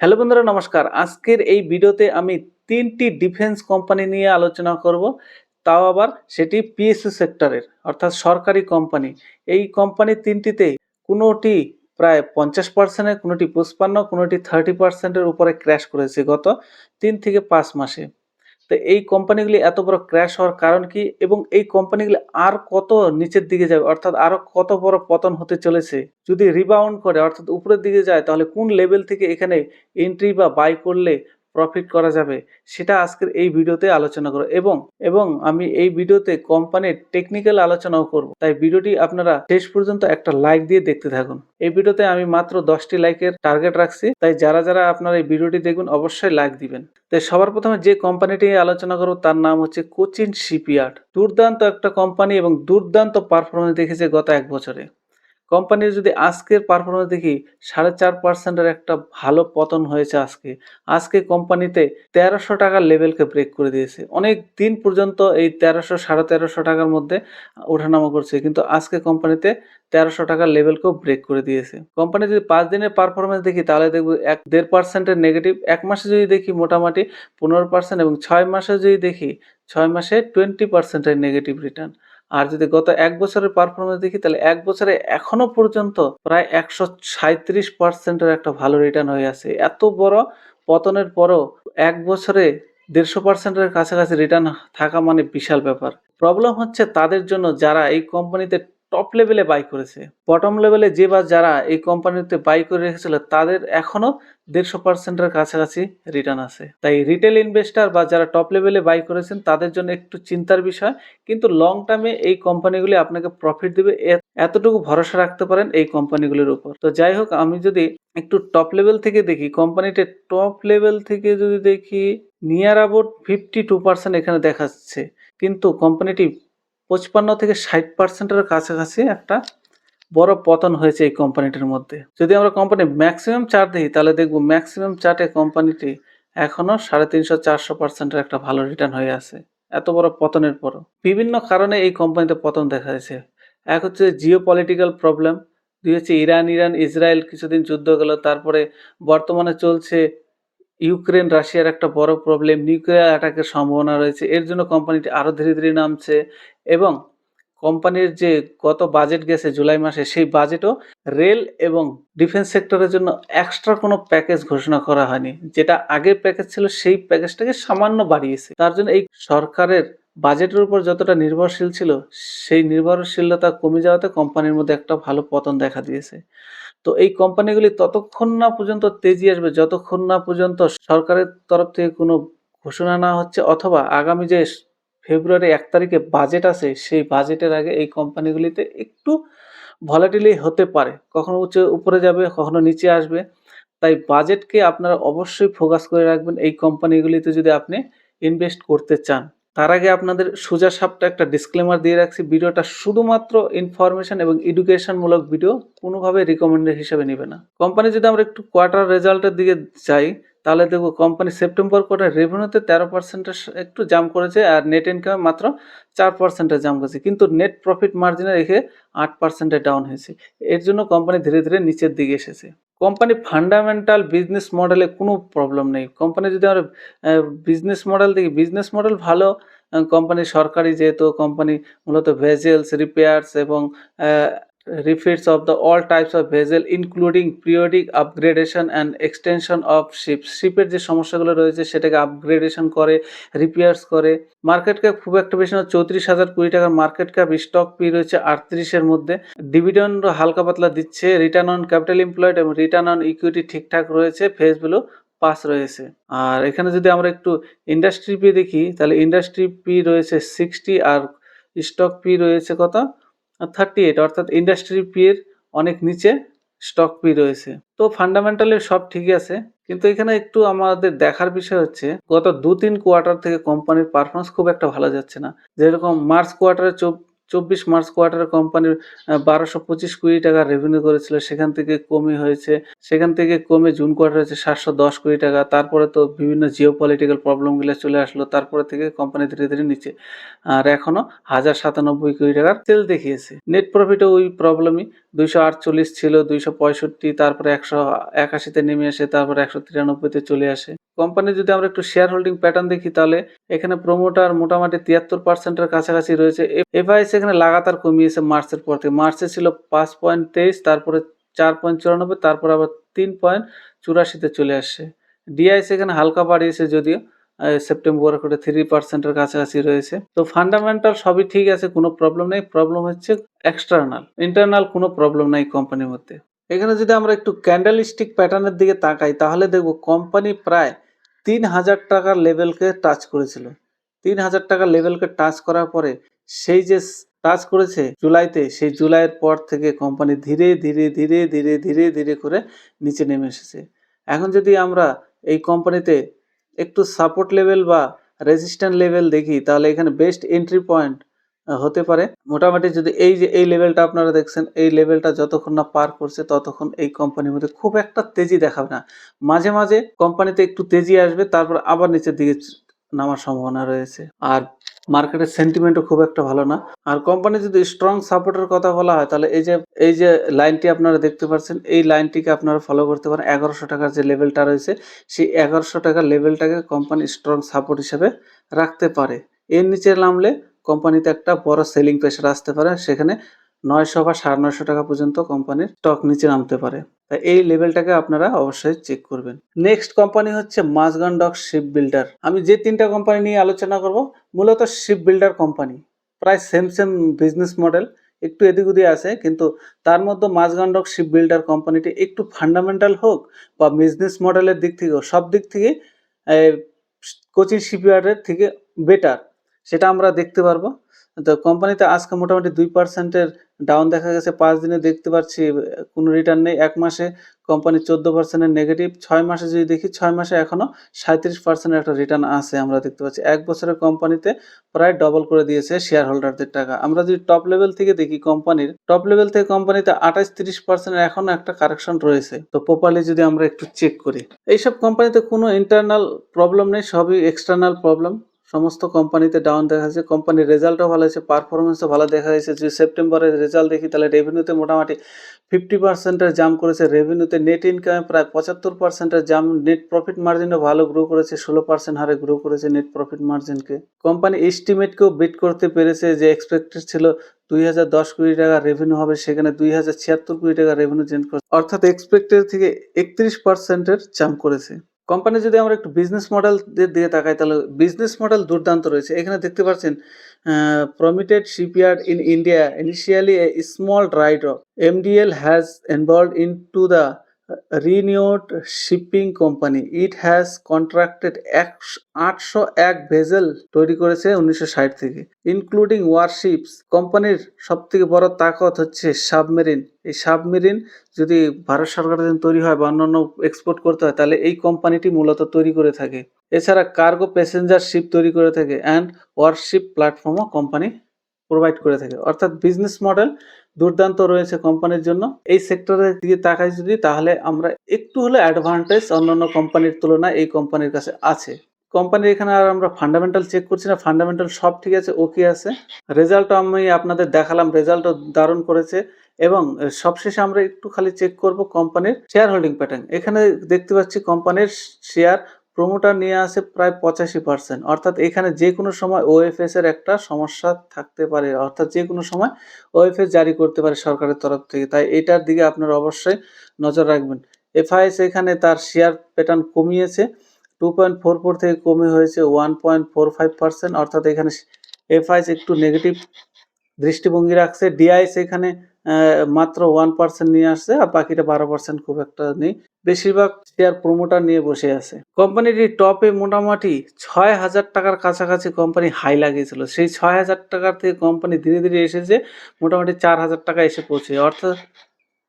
Hello বন্ধুরা, নমস্কার। আজকের এই ভিডিওতে আমি তিনটি ডিফেন্স কোম্পানি নিয়ে আলোচনা করব। তাও আবার সেটি পিএসসি সেক্টরের, অর্থাৎ সরকারি কোম্পানি। এই কোম্পানি তিনটিতে কোনোটি প্রায় পঞ্চাশ পার্সেন্টের, কোনোটি পঁচপান্ন, কোনোটি থার্টি পার্সেন্টের উপরে ক্র্যাশ করেছে গত তিন থেকে পাঁচ মাসে। তো এই কোম্পানিগুলি এত বড় ক্র্যাশ হওয়ার কারণ কি? এবং এই কোম্পানিগুলি আর কত নিচের দিকে যাবে? অর্থাৎ আরও কত বড় পতন হতে চলেছে? যদি রিবাউন্ড করে, অর্থাৎ উপরের দিকে যায়, তাহলে কোন লেভেল থেকে এখানে এন্ট্রি বা বাই করলে প্রফিট করা যাবে, সেটা আজকের এই ভিডিওতে আলোচনা করব এবং এবং আমি এই ভিডিওতে কোম্পানির টেকনিক্যাল আলোচনাও করব। তাই ভিডিওটি আপনারা শেষ পর্যন্ত একটা লাইক দিয়ে দেখতে থাকুন। এই ভিডিওতে আমি মাত্র দশটি লাইকের টার্গেট রাখছি, তাই যারা যারা আপনারা এই ভিডিওটি দেখবেন অবশ্যই লাইক দিবেন। তাই সবার প্রথমে যে কোম্পানিটি আলোচনা করব, তার নাম হচ্ছে কোচিন শিপইয়ার্ড। দুর্দান্ত একটা কোম্পানি এবং দুর্দান্ত পারফরমেন্স দেখেছে গত এক বছরে। কোম্পানির যদি আজকের পারফরমেন্স দেখি, সাড়ে চার পার্সেন্টের একটা ভালো পতন হয়েছে আজকে। আজকে কোম্পানিতে তেরোশো টাকার লেভেলকে ব্রেক করে দিয়েছে। অনেক দিন পর্যন্ত এই তেরোশো, সাড়ে তেরোশো টাকার মধ্যে ওঠানামা করছে, কিন্তু আজকে কোম্পানিতে তেরোশো টাকার লেভেলকেও ব্রেক করে দিয়েছে। কোম্পানি যদি পাঁচ দিনের পারফরমেন্স দেখি, তাহলে দেখব এক, দেড় পার্সেন্টের নেগেটিভ এক মাসে যদি দেখি মোটামুটি পনেরো পার্সেন্ট এবং ছয় মাসে যদি দেখি, ছয় মাসে টোয়েন্টি পার্সেন্টের নেগেটিভ রিটার্ন আর যদি গত এক বছরের পারফরমেন্স দেখি, তাহলে এক বছরে এখনও পর্যন্ত প্রায় একশো সাঁত্রিশ পার্সেন্টের একটা ভালো রিটার্ন হয়ে আছে। এত বড় পতনের পরও এক বছরে দেড়শো পার্সেন্টের কাছাকাছি রিটার্ন থাকা মানে বিশাল ব্যাপার। প্রবলেম হচ্ছে তাদের জন্য যারা এই কোম্পানিতে টপ লেভেলে বাই করেছে। বটম লেভেলে যে বা যারা এই কোম্পানিতে বাই করে রেখেছিল, তাদের এখনও দেড়শো পার্সেন্টের কাছাকাছি রিটার্ন আছে। তাই রিটেল ইনভেস্টার বা যারা টপ লেভেলে বাই করেছেন, তাদের জন্য একটু চিন্তার বিষয়, কিন্তু লং টার্মে এই কোম্পানিগুলি আপনাকে প্রফিট দেবে এতটুকু ভরসা রাখতে পারেন এই কোম্পানিগুলির উপর। তো যাই হোক, আমি যদি একটু টপ লেভেল থেকে দেখি কোম্পানিটা টপ লেভেল থেকে যদি দেখি near about fifty two percent এখানে দেখাচ্ছে। কিন্তু কোম্পানিটি পঁচপান্ন থেকে ষাট পার্সেন্টের কাছাকাছি একটা বড় পতন হয়েছে এই কোম্পানিটির মধ্যে। যদি আমরা কোম্পানি ম্যাক্সিমাম চার্ট দেখি, তাহলে দেখব ম্যাক্সিমাম চার্টে কোম্পানিটি এখনও সাড়ে তিনশো চারশো পার্সেন্টের একটা ভালো রিটার্ন হয়ে আছে। এত বড় পতনের পরও। বিভিন্ন কারণে এই কোম্পানিতে পতন দেখা যাচ্ছে এক হচ্ছে জিও পলিটিক্যাল প্রবলেম দুই হচ্ছে ইরান ইরান, ইসরায়েল কিছুদিন যুদ্ধ গেল, তারপরে বর্তমানে চলছে ইউক্রেন, রাশিয়ার একটা বড় প্রবলেম নিউক্লিয়ার অ্যাটাকের সম্ভাবনা রয়েছে। এর জন্য কোম্পানিটি আরও ধীরে ধীরে নামছে এবং কোম্পানির যে গত বাজেট গেছে জুলাই মাসে, সেই বাজেটও রেল এবং ডিফেন্স সেক্টরের জন্য এক্সট্রা কোনো প্যাকেজ ঘোষণা করা হয়নি। যেটা আগের প্যাকেজ ছিল, সেই প্যাকেজটাকে সামান্য বাড়িয়েছে। তার জন্য এই সরকারের বাজেটের উপর যতটা নির্ভরশীল ছিল, সেই নির্ভরশীলতা কমে যাওয়াতে কোম্পানির মধ্যে একটা ভালো পতন দেখা দিয়েছে। তো এই কোম্পানিগুলি ততক্ষণ না পর্যন্ত তেজি আসবে, যতক্ষণ না পর্যন্ত সরকারের তরফ থেকে কোনো ঘোষণা না হচ্ছে অথবা আগামী যে ফেব্রুয়ারি এক তারিখে বাজেট আছে, সেই বাজেটের আগে এই কোম্পানিগুলিতে একটু ভলাটিলি হতে পারে। কখনো উচ্চ উপরে যাবে, কখনো নিচে আসবে। তাই বাজেটকে আপনারা অবশ্যই ফোকাস করে রাখবেন এই কোম্পানিগুলিতে যদি আপনি ইনভেস্ট করতে চান। তার আগে আপনাদের সোজা সাপটা একটা ডিসক্লেমার দিয়ে রাখছি, ভিডিওটা শুধুমাত্র ইনফরমেশন এবং এডুকেশনমূলক ভিডিও কোনোভাবে রিকমেন্ডেড হিসেবে নেবে না। কোম্পানি যদি আমরা একটু কোয়ার্টার রেজাল্টের দিকে যাই, তাহলে দেখব কোম্পানি সেপ্টেম্বর কোয়ার্টার রেভিনিউতে তেরো পার্সেন্টের একটু জাম করেছে আর নেট ইনকামে মাত্র চার পার্সেন্টের জাম করেছে। কিন্তু নেট প্রফিট মার্জিনে রেখে আট পার্সেন্টে ডাউন হয়েছে। এর জন্য কোম্পানি ধীরে ধীরে নিচের দিকে এসেছে। কোম্পানি ফান্ডামেন্টাল বিজনেস মডেলে কোনো প্রবলেম নেই। কোম্পানি যদি আমরা বিজনেস মডেল দেখি বিজনেস মডেল ভালো কোম্পানি সরকারি যেহেতু, কোম্পানি মূলত ভেজেলস রিপেয়ার্স এবং refits of the all types of vessel including periodic upgradation and extension of ship শিপের যে সমস্যাগুলো রয়েছে, সেটাকে আপগ্রেডেশন করে রিপেয়ার্স করে। মার্কেট ক্যাপ খুব একটা বেশি না, চৌত্রিশ হাজার কুড়ি টাকার মার্কেট ক্যাপ স্টক পি রয়েছে আটত্রিশের মধ্যে। ডিভিডেন্ড হালকা পাতলা দিচ্ছে রিটার্ন অন ক্যাপিটাল এমপ্লয়েড এবং রিটার্ন অন ইকুইটি ঠিকঠাক রয়েছে ফেস ভ্যালু পাস রয়েছে। আর এখানে যদি আমরা একটু ইন্ডাস্ট্রি পি দেখি, তাহলে ইন্ডাস্ট্রি পি রয়েছে সিক্সটি আর স্টক পি রয়েছে কত? থার্টি এইট অর্থাৎ ইন্ডাস্ট্রি পি এর অনেক নিচে স্টক পি রয়েছে। তো ফান্ডামেন্টালি সব ঠিকই আছে, কিন্তু এখানে একটু আমাদের দেখার বিষয় হচ্ছে, গত দু তিন কোয়ার্টার থেকে কোম্পানির পারফরমেন্স খুব একটা ভালো যাচ্ছে না। যেরকম মার্চ কোয়ার্টারে চব্বিশ মার্চ কোয়ার্টারে কোম্পানির বারোশো পঁচিশ কোটি টাকা রেভিনিউ করেছিল। সেখান থেকে কমে হয়েছে। সেখান থেকে কমে জুন কোয়ার্টার হয়েছে সাতশো দশ কোটি টাকা। তারপরে তো বিভিন্ন জিও পলিটিক্যাল প্রবলেমগুলো চলে আসলো। তারপরে থেকে কোম্পানি ধীরে ধীরে নিচে। আর এখনও হাজার সাতানব্বই কোটি টাকার সেল দেখিয়েছে। নেট প্রফিটও ওই প্রবলেমই দুইশো আটচল্লিশ ছিল, দুইশো পঁয়ষট্টি, তারপরে একশো একাশিতে নেমে আসে, তারপরে একশো তিরানব্বইতে চলে আসে। কোম্পানি যদি আমরা একটু শেয়ার হোল্ডিং প্যাটার্ন দেখি তাহলে, এখানে প্রোমোটার মোটামুটি তিয়াত্তর পার্সেন্টের কাছাকাছি রয়েছে। এফআইএস এখানে লাগাতার কমিয়েছে মার্চের পর থেকে। মার্চে ছিল পাঁচ পয়েন্ট তেইশ, তারপরে চার পয়েন্ট চুরানব্বই, তারপর আবার তিন পয়েন্ট চুরাশিতে চলে আসছে ডিআইএস এখানে হালকা বাড়িয়েছে যদিও। সেপ্টেম্বর করে থ্রি পার্সেন্টের কাছাকাছি রয়েছে। তো ফান্ডামেন্টাল সবই ঠিক আছে, কোনো প্রবলেম নেই। প্রবলেম হচ্ছে এক্সটার্নাল ইন্টারনাল কোনো প্রবলেম নাই কোম্পানির মধ্যে। এখানে যদি আমরা একটু ক্যান্ডেলিস্টিক প্যাটার্নের দিকে তাকাই, তাহলে দেখব কোম্পানি প্রায় তিন হাজার টাকার লেভেলকে টাচ করেছিল। তিন হাজার টাকার লেভেলকে টাচ করার পরে সেই যে টাচ করেছে জুলাইতে, সেই জুলাইয়ের পর থেকে কোম্পানি ধীরে ধীরে ধীরে ধীরে ধীরে ধীরে করে নিচে নেমে এসেছে। এখন যদি আমরা এই কোম্পানিতে একটু সাপোর্ট লেভেল বা রেজিস্ট্যান্ট লেভেল দেখি, তাহলে এখানে বেস্ট এন্ট্রি পয়েন্ট হতে পারে। মোটামুটি যদি এই যে, এই লেভেলটা আপনারা দেখছেন, এই লেভেলটা যতক্ষণ না পার করছে, ততক্ষণ এই কোম্পানির মধ্যে খুব একটা তেজি দেখাবে না। মাঝে মাঝে কোম্পানিতে একটু তেজি আসবে, তারপর আবার নিচের দিকে নামার সম্ভাবনা রয়েছে। আর মার্কেটের সেন্টিমেন্টও খুব একটা ভালো না। আর কোম্পানি যদি স্ট্রং সাপোর্টের কথা বলা হয়, তাহলে এই যে এই যে লাইনটি আপনারা দেখতে পাচ্ছেন, এই লাইনটিকে আপনারা ফলো করতে পারেন। এগারোশো টাকার যে লেভেলটা রয়েছে, সেই এগারোশো টাকার লেভেলটাকে কোম্পানি স্ট্রং সাপোর্ট হিসেবে রাখতে পারে। এর নিচে নামলে কোম্পানিতে একটা বড় সেলিং প্রেশার আসতে পারে। সেখানে নয়শো বা সাড়ে নয়শো টাকা পর্যন্ত কোম্পানির স্টক নিচে নামতে পারে। তাই এই লেভেলটাকে আপনারা অবশ্যই চেক করবেন। নেক্সট কোম্পানি হচ্ছে মাসগান ডক শিপ বিল্ডার আমি যে তিনটা কোম্পানি নিয়ে আলোচনা করব, মূলত শিপ বিল্ডার কোম্পানি প্রায় সেম সেম বিজনেস মডেল একটু এদিক ওদিক আছে, কিন্তু তার মধ্যে মাসগান ডক শিপ বিল্ডার কোম্পানিটি একটু ফান্ডামেন্টাল হোক বা বিজনেস মডেলের দিক থেকেও সব দিক থেকে কোচিং শিপইয়ার্ডের থেকে বেটার সেটা আমরা দেখতে পারব। তো কোম্পানিতে আজকে মোটামুটি দুই পার্সেন্টের ডাউন দেখা গেছে। পাঁচ দিনে দেখতে পাচ্ছি, কোনো রিটার্ন নেই এক মাসে। কোম্পানি চোদ্দ পার্সেন্টের নেগেটিভ ছয় মাসে যদি দেখি, ছয় মাসে এখনও সাঁত্রিশ পার্সেন্টের একটা রিটার্ন আছে আমরা দেখতে পাচ্ছি। এক বছরের কোম্পানিতে প্রায় ডবল করে দিয়েছে শেয়ার হোল্ডারদের টাকা। আমরা যদি টপ লেভেল থেকে দেখি কোম্পানির টপ লেভেল থেকে কোম্পানিতে আঠাশ তিরিশ পার্সেন্টের এখনও একটা কারেকশন রয়েছে। তো প্রপারলি যদি আমরা একটু চেক করি। এইসব কোম্পানিতে কোনো ইন্টারনাল প্রবলেম নেই, সবই এক্সটার্নাল প্রবলেম সমস্ত কোম্পানিতে ডাউন দেখা যাচ্ছে। কোম্পানির রেজাল্টও ভালো হয়েছে পারফরমেন্সও ভালো দেখা যাচ্ছে। যদি সেপ্টেম্বরের রেজাল্ট দেখি, তাহলে রেভিনিউতে মোটামুটি ফিফটি পার্সেন্টের জাম করেছে। রেভিনিউতে নেট ইনকামে প্রায় পঁচাত্তর পার্সেন্টের জাম নেট প্রফিট মার্জিনও ভালো গ্রো করেছে, ষোলো পার্সেন্ট হারে গ্রো করেছে নেট প্রফিট মার্জিনকে কোম্পানি এস্টিমেটকেও বিট করতে পেরেছে যে এক্সপেক্টেড ছিল দুই হাজার দশ কোটি টাকা রেভিনিউ হবে, সেখানে দুই হাজার ছিয়াত্তর কোটি টাকা রেভিনিউ জেন করেছে। অর্থাৎ এক্সপেক্টেড থেকে একত্রিশ পার্সেন্টের জাম করেছে। কোম্পানি যদি আমরা একটু বিজনেস মডেল দিয়ে তাকাই, তাহলে বিজনেস মডেল দুর্দান্ত রয়েছে। এখানে দেখতে পাচ্ছেন promoted shipyard in India initially a small dry dock MDL has involve in to the renewed shipping company it has contracted আটশো এক ভেজেল তৈরি করেছে উনিশশো ষাট থেকে ইনক্লুডিং ওয়ারশিপস কোম্পানির সব থেকে বড় তাকত হচ্ছে সাবমেরিন এই সাবমেরিন যদি ভারত সরকারের জন্য তৈরি হয় বা অন্যান্য এক্সপোর্ট করতে হয়, তাহলে এই কোম্পানিটি মূলত তৈরি করে থাকে। এছাড়া কার্গো প্যাসেঞ্জার শিপ তৈরি করে থাকে অ্যান্ড ওয়ারশিপ প্ল্যাটফর্মও কোম্পানি প্রোভাইড করে থাকে। অর্থাৎ বিজনেস মডেল দুর্দান্ত রয়েছে কোম্পানির জন্য। এই সেক্টরের দিকে তাকাই যদি, তাহলে আমরা একটু হলে অ্যাডভান্টেজ অন্যান্য কোম্পানির তুলনায় এই কোম্পানির কাছে আছে। কোম্পানির এখানে আর আমরা ফান্ডামেন্টাল চেক করছি না ফান্ডামেন্টাল সব ঠিক আছে ওকে আছে। রেজাল্ট আমি আপনাদের দেখালাম রেজাল্টও দারুণ করেছে এবং সবশেষে আমরা একটু খালি চেক করব কোম্পানির শেয়ার হোল্ডিং প্যাটার্ন এখানে দেখতে পাচ্ছি কোম্পানির শেয়ার প্রোমোটার নিয়ে আসে প্রায় পঁচাশি পার্সেন্ট অর্থাৎ এখানে যে কোনো সময় ওএফএস এর একটা সমস্যা থাকতে পারে, অর্থাৎ যে কোনো সময় ওএফএস জারি করতে পারে সরকারের তরফ থেকে। তাই এটার দিকে আপনারা অবশ্যই নজর রাখবেন। এফআইএস এখানে তার শেয়ার প্যাটার্ন কমিয়েছে টু পয়েন্ট ফোর ফোর থেকে কমে হয়েছে one point four five percent অর্থাৎ এখানে এফআইএস একটু নেগেটিভ দৃষ্টিভঙ্গি রাখছে। ডিআইএস এখানে মাত্র ওয়ান পার্সেন্ট নিয়ে আসছে আর বাকিটা বারো পার্সেন্ট খুব একটা নেই। বেশিরভাগ শেয়ার প্রমোটার নিয়ে বসে আছে। কোম্পানিটি টপে মোটামুটি ছয় হাজার টাকার কাছাকাছি কোম্পানি হাই লাগিয়েছিল। সেই ছয় হাজার টাকার থেকে কোম্পানি ধীরে ধীরে এসেছে, মোটামুটি চার হাজার টাকা এসে পৌঁছে। অর্থাৎ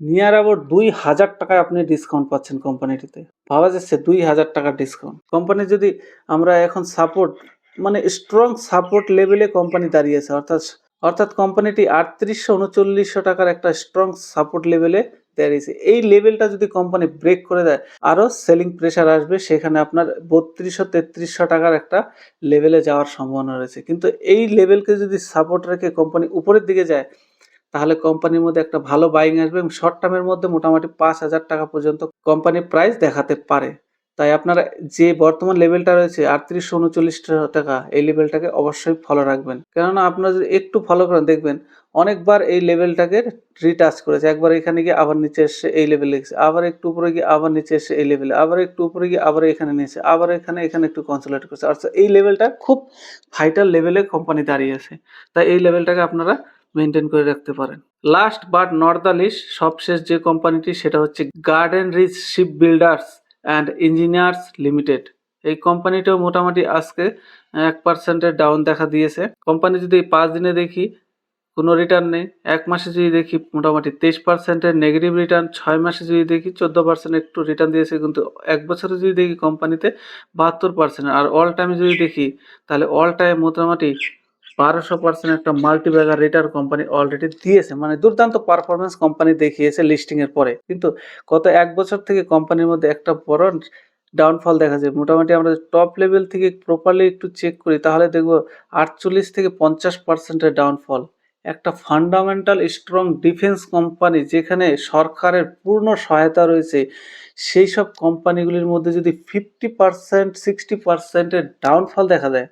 নিয়ার অ্যাবাউট দুই হাজার টাকায় আপনি ডিসকাউন্ট পাচ্ছেন কোম্পানিটিতে। ভাবা যাচ্ছে দুই হাজার টাকার ডিসকাউন্ট কোম্পানি যদি আমরা এখন সাপোর্ট মানে স্ট্রং সাপোর্ট লেভেলে কোম্পানি দাঁড়িয়েছে, অর্থাৎ অর্থাৎ কোম্পানিটি আটত্রিশশো উনচল্লিশশো টাকার একটা স্ট্রং সাপোর্ট লেভেলে দাঁড়িয়েছে এই লেভেলটা যদি কোম্পানি ব্রেক করে দেয় আরও সেলিং প্রেশার আসবে, সেখানে আপনার বত্রিশশো তেত্রিশশো টাকার একটা লেভেলে যাওয়ার সম্ভাবনা রয়েছে। কিন্তু এই লেভেলকে যদি সাপোর্ট রেখে কোম্পানি উপরের দিকে যায়, তাহলে কোম্পানির মধ্যে একটা ভালো বাইং আসবে এবং শর্ট টার্মের মধ্যে মোটামুটি পাঁচ হাজার টাকা পর্যন্ত কোম্পানি প্রাইস দেখাতে পারে। তাই আপনারা যে বর্তমান লেভেলটা রয়েছে, আটত্রিশশো উনচল্লিশ টাকা, এই লেভেলটাকে অবশ্যই ফলো রাখবেন। কেননা আপনারা যদি একটু ফলো করেন, দেখবেন অনেকবার এই লেভেলটাকে রিটাচ করেছে। একবার এখানে গিয়ে আবার নিচে এসে এই লেভেলে গেছে, আবার একটু উপরে গিয়ে আবার নিচে এসে এই লেভেলে আবার একটু উপরে গিয়ে আবার এখানে নিয়েছে, আবার এখানে এখানে একটু কনসোলেট করছে। অর্থাৎ এই লেভেলটা খুব ভাইটাল লেভেলে কোম্পানি দাঁড়িয়ে আছে। তাই এই লেভেলটাকে আপনারা মেনটেন করে রাখতে পারেন। লাস্ট বাট লিস্ট সবশেষ যে কোম্পানিটি সেটা হচ্ছে Garden Reach ship builders and engineers limited. এই কোম্পানিটাও মোটামুটি আজকে এক পার্সেন্টের ডাউন দেখা দিয়েছে। কোম্পানি যদি পাঁচ দিনে দেখি, কোনো রিটার্ন নেই। এক মাসে যদি দেখি, মোটামুটি তেইশ পার্সেন্টের নেগেটিভ রিটার্ন ছয় মাসে যদি দেখি, চোদ্দ পার্সেন্ট একটু রিটার্ন দিয়েছে। কিন্তু এক বছরে যদি দেখি কোম্পানিতে বাহাত্তর পার্সেন্ট আর অল টাইমে যদি দেখি, তাহলে অল টাইম মোটামুটি বারোশো পার্সেন্ট একটা multi bagger return company already দিয়েছে। মানে দুর্দান্ত পারফরমেন্স কোম্পানি দেখিয়েছে লিস্টিং এর পরে। কিন্তু গত এক বছর থেকে কোম্পানির মধ্যে একটা বড় ডাউনফল দেখা যায়। মোটামুটি আমরা টপ লেভেল থেকে প্রপারলি একটু চেক করি, তাহলে দেখব আটচল্লিশ থেকে পঞ্চাশ পার্সেন্টের ডাউনফল একটা ফান্ডামেন্টাল স্ট্রং ডিফেন্স কোম্পানি যেখানে সরকারের পূর্ণ সহায়তা রয়েছে, সেই সব কোম্পানিগুলির মধ্যে যদি ফিফটি পার্সেন্ট সিক্সটি পার্সেন্টের ডাউনফল দেখা দেয়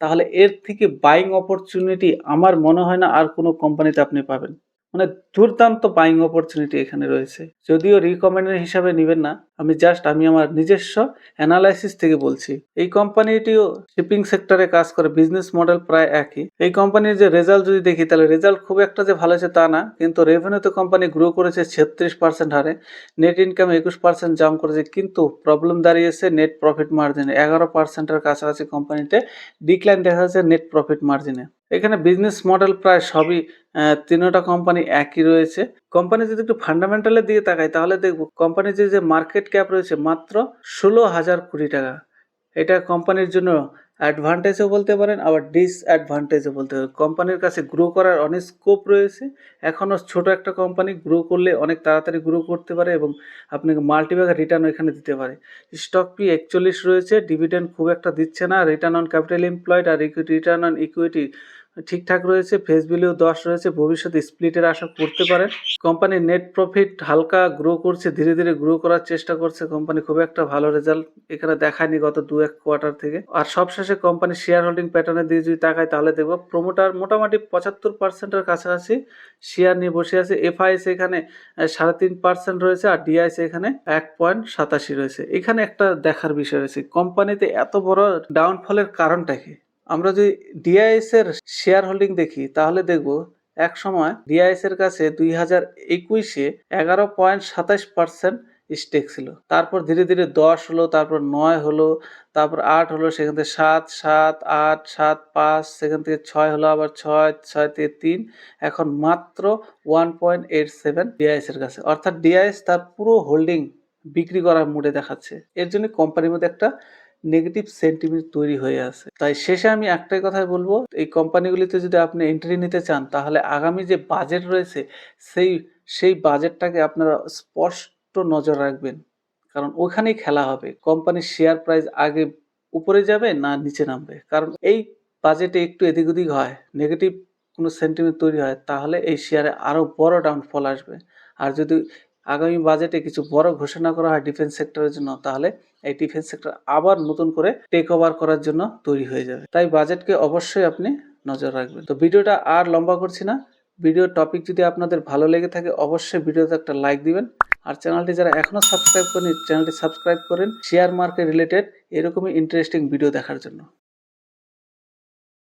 তাহলে এর থেকে বাইং অপরচুনিটি আমার মনে হয় না আর কোনো কোম্পানিতে আপনি পাবেন। মানে দুর্দান্ত বাইং অপরচুনিটি এখানে রয়েছে। যদিও রিকমেন্ডের হিসাবে নেবেন না, আমি জাস্ট আমি আমার নিজস্ব অ্যানালাইসিস থেকে বলছি। এই কোম্পানিটিও শিপিং সেক্টরে কাজ করে বিজনেস মডেল প্রায় একই। এই কোম্পানির যে রেজাল্ট যদি দেখি, তাহলে রেজাল্ট খুব একটা যে ভালো আছে তা না, কিন্তু রেভিনিউতে কোম্পানি গ্রো করেছে ছেত্রিশ পার্সেন্ট হারে নেট ইনকাম একুশ পার্সেন্ট জাম্প করেছে, কিন্তু প্রবলেম দাঁড়িয়েছে নেট প্রফিট মার্জিনে এগারো পার্সেন্টের কাছাকাছি কোম্পানিতে ডিক্লাইন দেখা যাচ্ছে নেট প্রফিট মার্জিনে এখানে বিজনেস মডেল প্রায় সবই তিনোটা কোম্পানি একই রয়েছে। কোম্পানি যদি একটু ফান্ডামেন্টালের দিকে তাকাই, তাহলে দেখব কোম্পানির যে যে মার্কেট ক্যাপ রয়েছে মাত্র ষোলো হাজার কোটি টাকা। এটা কোম্পানির জন্য অ্যাডভান্টেজও বলতে পারেন, আবার ডিসঅ্যাডভান্টেজও বলতে পারেন। কোম্পানির কাছে গ্রো করার অনেক স্কোপ রয়েছে। এখনও ছোট একটা কোম্পানি গ্রো করলে অনেক তাড়াতাড়ি গ্রো করতে পারে এবং আপনাকে মাল্টিব্যাগার রিটার্ন এখানে দিতে পারে। স্টক পি একচল্লিশ রয়েছে ডিভিডেন্ড খুব একটা দিচ্ছে না। রিটার্ন অন ক্যাপিটাল এমপ্লয়েড আর রিটার্ন অন ইকুইটি ঠিকঠাক রয়েছে ফেস ভ্যালিউ দশ রয়েছে, ভবিষ্যতে স্প্লিটের আশা করতে পারেন। কোম্পানির নেট প্রফিট হালকা গ্রো করছে, ধীরে ধীরে গ্রো করার চেষ্টা করছে কোম্পানি খুব একটা ভালো রেজাল্ট এখানে দেখায়নি গত দু এক কোয়ার্টার থেকে। আর সবশেষে কোম্পানি শেয়ার হোল্ডিং প্যাটার্নের দিকে যদি তাকাই, তাহলে দেখব প্রোমোটার মোটামুটি পঁচাত্তর পার্সেন্টের কাছাকাছি শেয়ার নিয়ে বসে আছে। এফআইএস এখানে সাড়ে তিন পার্সেন্ট রয়েছে আর ডিআইএস এখানে এক পয়েন্ট সাতাশি রয়েছে। এখানে একটা দেখার বিষয় রয়েছে কোম্পানিতে এত বড় ডাউনফলের কারণটা কি? আমরা যদি ডিআইএস এর শেয়ার হোল্ডিং দেখি, তাহলে দেখব এক সময় ডিআইএস এর কাছে দুই হাজার একুশে এগারো পয়েন্ট সাতাশ পার্সেন্ট স্টেক ছিল। তারপর ধীরে ধীরে দশ হলো, তারপর নয় হলো, তারপর আট হলো, সেখান থেকে সাত সাত, আট, সাত, পাঁচ, সেখান থেকে ছয় হলো, আবার ছয় ছয় থেকে তিন, এখন মাত্র one point eight seven DIIs এর কাছে। অর্থাৎ ডিআইএস তার পুরো হোল্ডিং বিক্রি করার মুডে দেখাচ্ছে। এর জন্য কোম্পানির মধ্যে একটা নেগেটিভ সেন্টিমেন্ট তৈরি হয়ে আছে। তাই শেষে আমি একটাই কথাই বলব, এই কোম্পানিগুলিতে যদি আপনি এন্ট্রি নিতে চান, তাহলে আগামী যে বাজেট রয়েছে, সেই সেই বাজেটটাকে আপনারা স্পষ্ট নজর রাখবেন। কারণ ওখানেই খেলা হবে। কোম্পানির শেয়ার প্রাইস আগে উপরে যাবে না নিচে নামবে। কারণ এই বাজেটে একটু এদিক ওদিক হয় নেগেটিভ কোনো সেন্টিমেন্ট তৈরি হয়, তাহলে এই শেয়ারে আরও বড় ডাউনফল আসবে। আর যদি আগামী বাজেটে কিছু বড় ঘোষণা করা হয় ডিফেন্স সেক্টরের জন্য, তাহলে এই ডিফেন্স সেক্টর আবার নতুন করে টেক ওভার করার জন্য তৈরি হয়ে যাবে। তাই বাজেটকে অবশ্যই আপনি নজর রাখবেন। তো ভিডিওটা আর লম্বা করছি না। ভিডিওর টপিক যদি আপনাদের ভালো লেগে থাকে, অবশ্যই ভিডিওতে একটা লাইক দিবেন। আর চ্যানেলটি যারা এখনও সাবস্ক্রাইব করেনি চ্যানেলটি সাবস্ক্রাইব করেন। শেয়ার মার্কেট রিলেটেড এরকমই ইন্টারেস্টিং ভিডিও দেখার জন্য।